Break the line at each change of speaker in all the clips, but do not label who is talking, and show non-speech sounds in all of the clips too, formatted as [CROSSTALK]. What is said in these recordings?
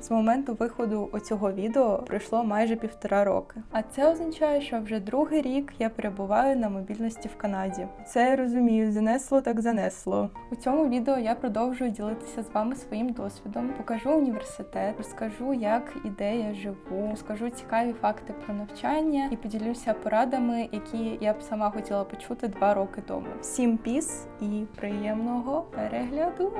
З моменту виходу оцього відео пройшло майже півтора роки. А це означає, що вже другий рік я перебуваю на мобільності в Канаді. Це я розумію, занесло так занесло. У цьому відео я продовжую ділитися з вами своїм досвідом, покажу університет, розкажу, як і я живу, розкажу цікаві факти про навчання і поділюся порадами, які я б сама хотіла почути два роки тому. Всім піс і приємного перегляду!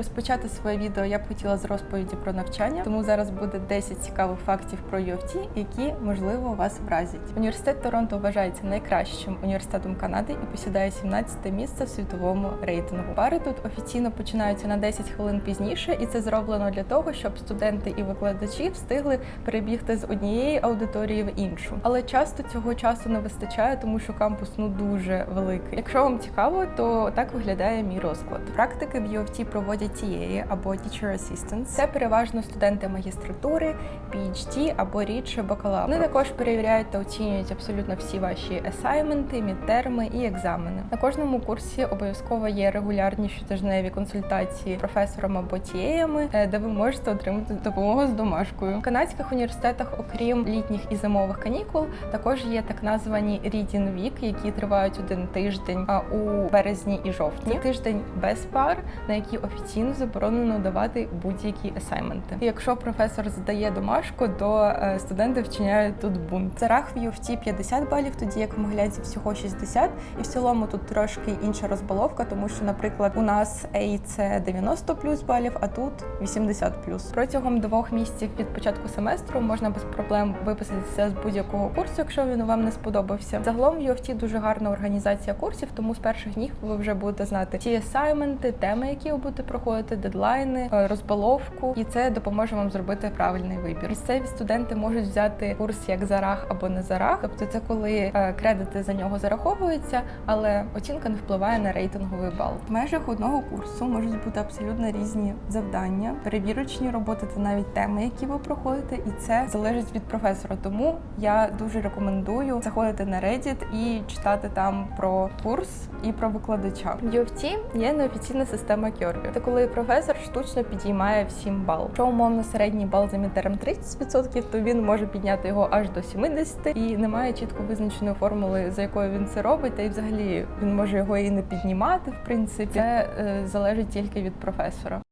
Розпочати своє відео я б хотіла з розповіді про навчання, тому зараз буде 10 цікавих фактів про UFT, які можливо вас вразять. Університет Торонто вважається найкращим університетом Канади і посідає 17 місце в світовому рейтингу. Пари тут офіційно починаються на 10 хвилин пізніше, і це зроблено для того, щоб студенти і викладачі встигли перебігти з однієї аудиторії в іншу. Але часто цього часу не вистачає, тому що кампус ну дуже великий. Якщо вам цікаво, то так виглядає мій розклад. Практики в UFT проводять TA або Teacher Assistants. Це переважно студенти магістратури, PhD або рідше бакалавр. Вони також перевіряють та оцінюють абсолютно всі ваші асайменти, мідтерми і екзамени. На кожному курсі обов'язково є регулярні щотижневі консультації з професором або тієями, де ви можете отримати допомогу з домашкою. В канадських університетах, окрім літніх і зимових канікул, також є так названі Reading Week, які тривають один тиждень у березні і жовтні. Це тиждень без пар, на які офіційно заборонено давати будь-які асайменти. Якщо професор задає домашку, то е, студенти вчиняють тут бунт. Це рах в UFT 50 балів, тоді як в Могилянці всього 60. І в цілому тут трошки інша розбаловка, тому що, наприклад, у нас A це 90 плюс балів, а тут 80 плюс. Протягом двох місяців від початку семестру можна без проблем виписатися з будь-якого курсу, якщо він вам не сподобався. Загалом в UFT дуже гарна організація курсів, тому з перших днів ви вже будете знати ті асайменти, теми, які ви будете проходити, дедлайни, е, розбаловку, і це допоможе вам зробити правильний вибір. Місцеві студенти можуть взяти курс як за рах або не за рах, тобто це коли е, кредити за нього зараховуються, але оцінка не впливає на рейтинговий бал. В межах одного курсу можуть бути абсолютно різні завдання, перевірочні роботи та навіть теми, які ви проходите, і це залежить від професора. Тому я дуже рекомендую заходити на Reddit і читати там про курс і про викладача. В UFT є неофіційна система Кьорві. Коли професор штучно підіймає всім бал. Що умовно середній бал за мідтером 30%, то він може підняти його аж до 70%. і немає чітко визначеної формули, за якою він це робить. Та й взагалі він може його і не піднімати. В принципі, це е, залежить тільки від професора.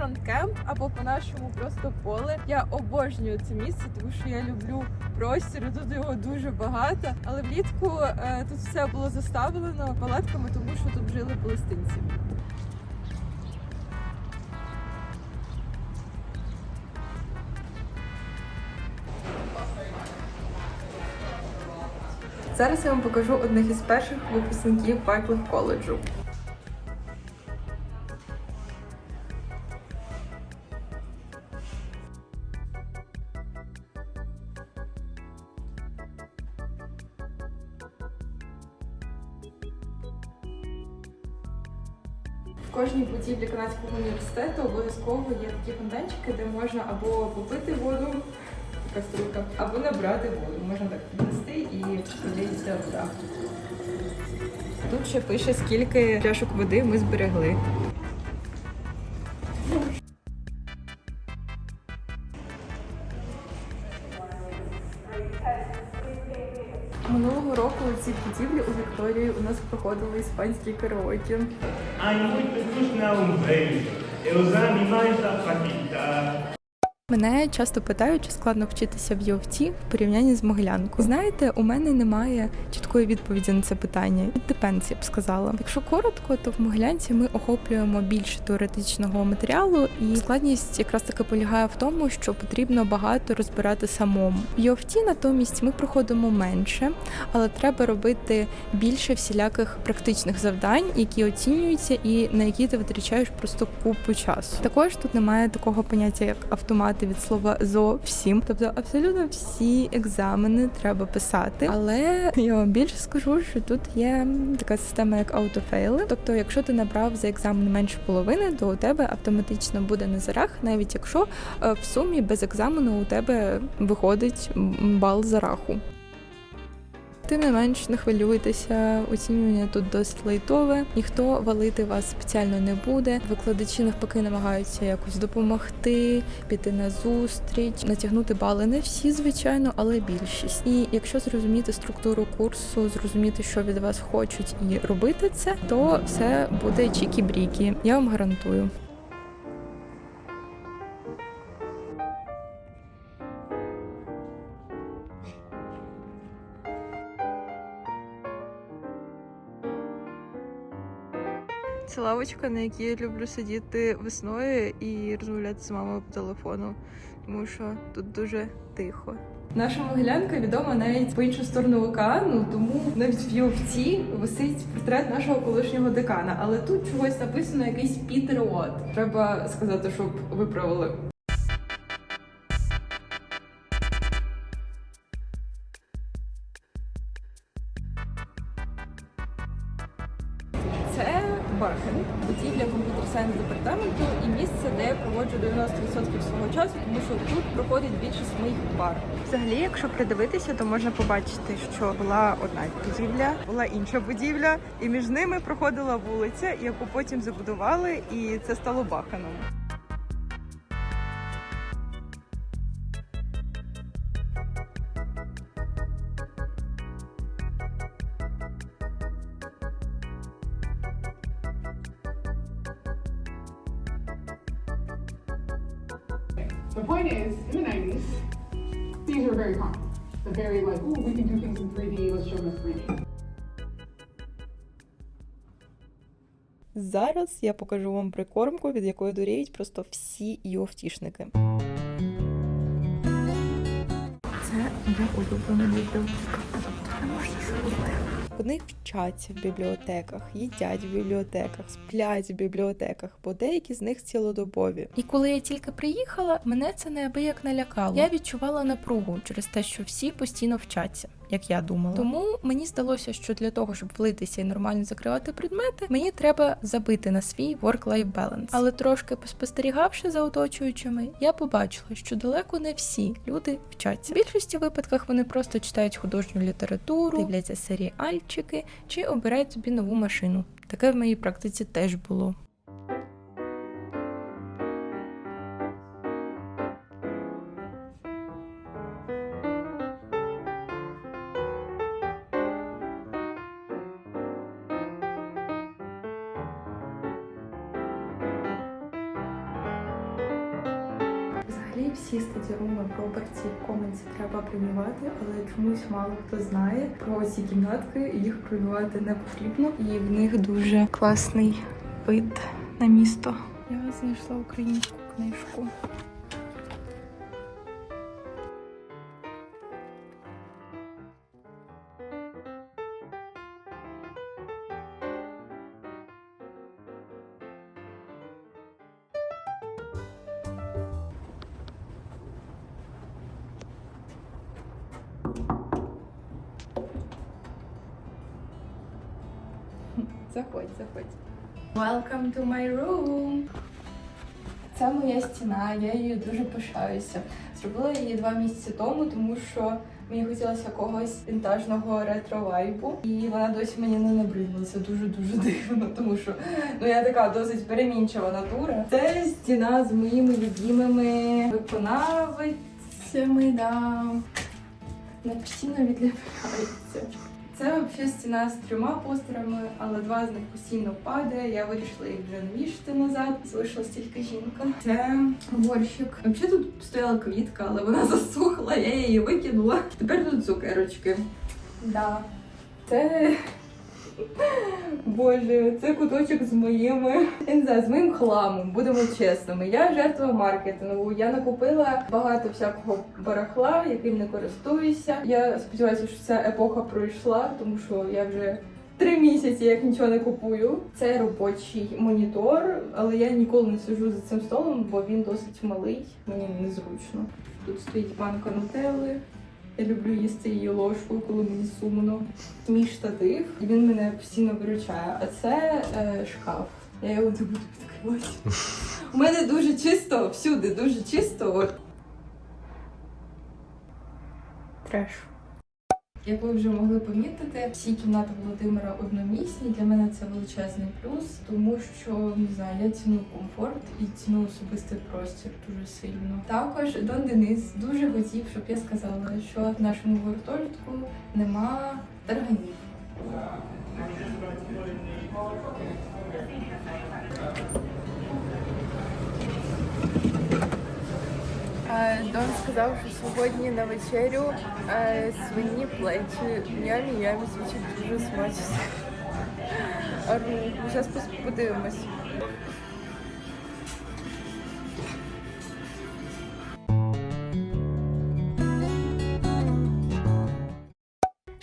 Фронткемп або по-нашому просто поле. Я обожнюю це місце, тому що я люблю простір. Тут його дуже багато. Але влітку е, тут все було заставлено палатками, тому що тут жили палестинці.
Зараз я вам покажу одних із перших випускників Wycliffe коледжу. В кожній будівлі канадського університету обов'язково є такі фонтанчики, де можна або попити воду, така струка, або набрати воду. Можна так піднести і подивитися вода. Тут ще пише, скільки пляшок води ми зберегли. Будівлі у Вікторії. У нас проходили іспанські караоке. Мене часто питають, чи складно вчитися в UFT в порівнянні з Могилянкою. Знаєте, у мене немає чіткої відповіді на це питання. It depends, я б сказала. Якщо коротко, то в Могилянці ми охоплюємо більше теоретичного матеріалу, і складність якраз таки полягає в тому, що потрібно багато розбирати самому. В UFT натомість ми проходимо менше, але треба робити більше всіляких практичних завдань, які оцінюються і на які ти витрачаєш просто купу часу. Також тут немає такого поняття, як автомати від слова зовсім. Тобто абсолютно всі екзамени треба писати. Але я вам більше скажу, що тут є така система, як аутофейли. Тобто, якщо ти набрав за екзамен менше половини, то у тебе автоматично буде на зарах, навіть якщо е, в сумі без екзамену у тебе виходить бал бал зараху. Тим не менш, не хвилюйтеся, оцінювання тут досить лайтове, ніхто валити вас спеціально не буде. Викладачі навпаки намагаються якось допомогти, піти на зустріч, натягнути бали. Не всі, звичайно, але більшість. І якщо зрозуміти структуру курсу, зрозуміти, що від вас хочуть, і робити це, то все буде чікі-брікі. Я вам гарантую. Лавочка, на якій я люблю сидіти весною і розмовляти з мамою по телефону, тому що тут дуже тихо. Наша Могилянка відома навіть по іншу сторону океану, тому навіть в Йовці висить портрет нашого колишнього декана. Але тут чогось написано якийсь Пітер От. Треба сказати, щоб виправили. Це Бархен, будівля комп'ютер сайенс департаменту і місце, де я проводжу 90% свого часу, тому що тут проходить більшість моїх пар. Взагалі, якщо придивитися, то можна побачити, що була одна будівля, була інша будівля, і між ними проходила вулиця, яку потім забудували, і це стало Баханом.
The point is, in the 90s, these were very common. The very like, ooh, we can do things in 3D, let's show them in 3D.
Зараз я покажу вам прикормку, від якої дуріють просто всі йовтішники. Це моя улюблена не можна шукати. Вони вчаться в бібліотеках, їдять в бібліотеках, сплять в бібліотеках, бо деякі з них цілодобові. І коли я тільки приїхала, мене це неабияк налякало. Я відчувала напругу через те, що всі постійно вчаться, як я думала. Тому мені здалося, що для того, щоб влитися і нормально закривати предмети, мені треба забити на свій work-life balance. Але трошки поспостерігавши за оточуючими, я побачила, що далеко не всі люди вчаться. В більшості випадках вони просто читають художню літературу, дивляться серіальчики чи обирають собі нову машину. Таке в моїй практиці теж було. Всі стадіруми в Коменсі треба бронювати, але чомусь мало хто знає про ці кімнатки, їх бронювати не потрібно. І в них дуже класний вид на місто. Я знайшла українську книжку. Заходь, заходь. Welcome to my room. Це моя стіна, я її дуже пишаюся. Зробила її два місяці тому, тому що мені хотілося якогось вінтажного ретро-вайбу. І вона досі мені не набридла. Це дуже-дуже дивно, тому що ну я така досить перемінчива натура. Це стіна з моїми любимими виконавицями, да. Вона постійно відліпляється. Це взагалі стіна з трьома постерами, але два з них постійно падає. Я вирішила їх вже не вішати назад. Залишилась тільки жінка. Це горщик. Взагалі тут стояла квітка, але вона [LAUGHS] засохла, я її викинула. Тепер тут цукерочки. Да. Це. Боже, це куточок з моїми я не знаю, з моїм хламом, будемо чесними. Я жертва маркетингу. Я накупила багато всякого барахла, яким не користуюся. Я сподіваюся, що ця епоха пройшла, тому що я вже три місяці як нічого не купую. Це робочий монітор, але я ніколи не сиджу за цим столом, бо він досить малий, мені незручно. Тут стоїть банка нутелли. Я люблю їсти її ложкою, коли мені сумно. Мій штатив, і він мене постійно виручає. А це е, шкаф. Я його не буду відкривати. У мене дуже чисто, всюди дуже чисто. Треш. Як ви вже могли помітити, всі кімнати Володимира одномісні. Для мене це величезний плюс, тому що не знаю, я ціную комфорт і ціную особистий простір дуже сильно. Також Дон Денис дуже хотів, щоб я сказала, що в нашому гуртожитку нема тарганів.
Дон сказав, що сьогодні на вечерю е, свині плечі. Нямі ямі звучить дуже смачно. Зараз подивимось.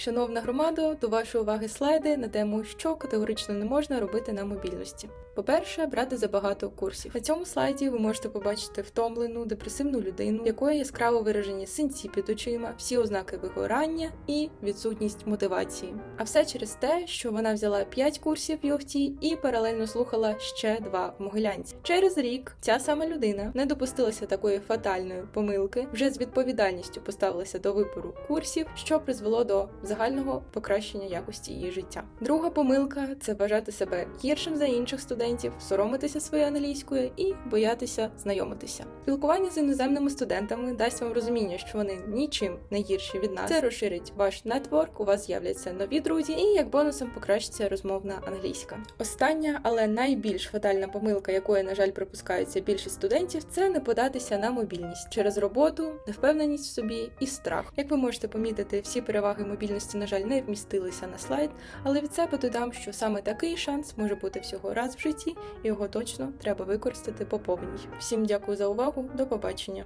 Шановна громада, до вашої уваги слайди на тему, що категорично не можна робити на мобільності. По-перше, брати забагато курсів. На цьому слайді ви можете побачити втомлену, депресивну людину, якої яскраво виражені синці під очима, всі ознаки вигорання і відсутність мотивації. А все через те, що вона взяла 5 курсів в і паралельно слухала ще два в Могилянці. Через рік ця сама людина не допустилася такої фатальної помилки, вже з відповідальністю поставилася до вибору курсів, що призвело до загального покращення якості її життя. Друга помилка це вважати себе гіршим за інших студентів, соромитися своєї англійської і боятися знайомитися. Спілкування з іноземними студентами дасть вам розуміння, що вони нічим не гірші від нас. Це розширить ваш нетворк, у вас з'являться нові друзі, і як бонусом покращиться розмовна англійська. Остання, але найбільш фатальна помилка, якої, на жаль, припускаються більшість студентів, це не податися на мобільність через роботу, невпевненість в собі і страх. Як ви можете помітити, всі переваги мобільності, на жаль, не вмістилися на слайд, але від себе додам, що саме такий шанс може бути всього раз в житті, і його точно треба використати по повній. Всім дякую за увагу, до побачення.